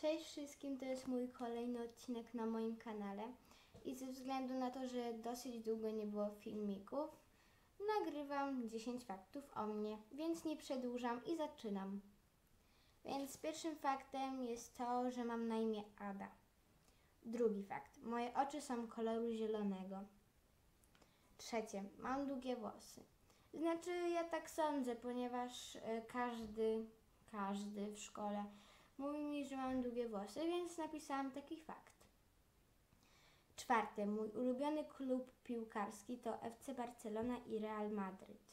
Cześć wszystkim, to jest mój kolejny odcinek na moim kanale i ze względu na to, że dosyć długo nie było filmików, nagrywam 10 faktów o mnie, więc nie przedłużam i zaczynam. Więc pierwszym faktem jest to, że mam na imię Ada. Drugi fakt, moje oczy są koloru zielonego. Trzecie, mam długie włosy. Znaczy, ja tak sądzę, ponieważ e, każdy, każdy w szkole mówi mi, że mam długie włosy, więc napisałam taki fakt. Czwarte, mój ulubiony klub piłkarski to FC Barcelona i Real Madryt.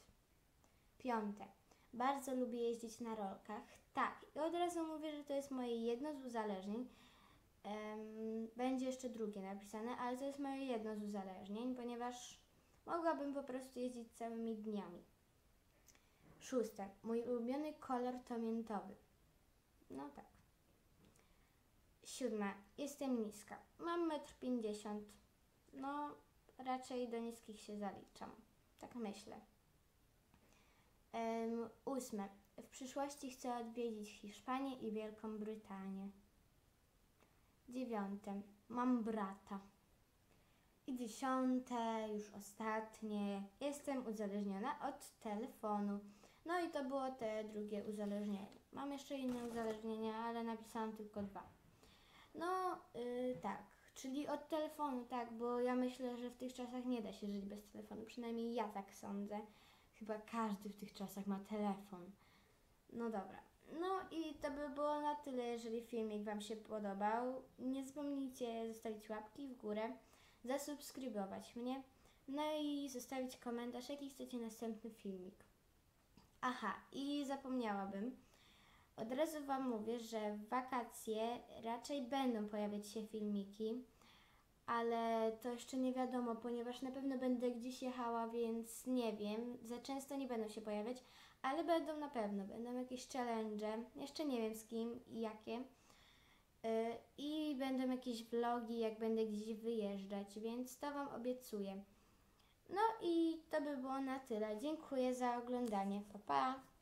Piąte, bardzo lubię jeździć na rolkach. Tak, i od razu mówię, że to jest moje jedno z uzależnień. Em, będzie jeszcze drugie napisane, ale to jest moje jedno z uzależnień, ponieważ mogłabym po prostu jeździć całymi dniami. Szóste, mój ulubiony kolor to miętowy. No tak. Siódma, jestem niska. Mam 1,50 m. No, raczej do niskich się zaliczam. Tak myślę. Ósme, w przyszłości chcę odwiedzić Hiszpanię i Wielką Brytanię. Dziewiąte, mam brata. I dziesiąte, już ostatnie, jestem uzależniona od telefonu. No i to było te drugie uzależnienie. Mam jeszcze inne uzależnienia, ale napisałam tylko dwa. No yy, tak, czyli od telefonu, tak, bo ja myślę, że w tych czasach nie da się żyć bez telefonu. Przynajmniej ja tak sądzę. Chyba każdy w tych czasach ma telefon. No dobra. No i to by było na tyle, jeżeli filmik Wam się podobał. Nie zapomnijcie zostawić łapki w górę, zasubskrybować mnie, no i zostawić komentarz, jaki chcecie następny filmik. Aha, i zapomniałabym. Od razu Wam mówię, że w wakacje raczej będą pojawiać się filmiki, ale to jeszcze nie wiadomo, ponieważ na pewno będę gdzieś jechała, więc nie wiem. Za często nie będą się pojawiać, ale będą na pewno. Będą jakieś challenge, jeszcze nie wiem z kim i jakie. Yy, I będą jakieś vlogi, jak będę gdzieś wyjeżdżać, więc to Wam obiecuję. No i to by było na tyle. Dziękuję za oglądanie. Pa, pa!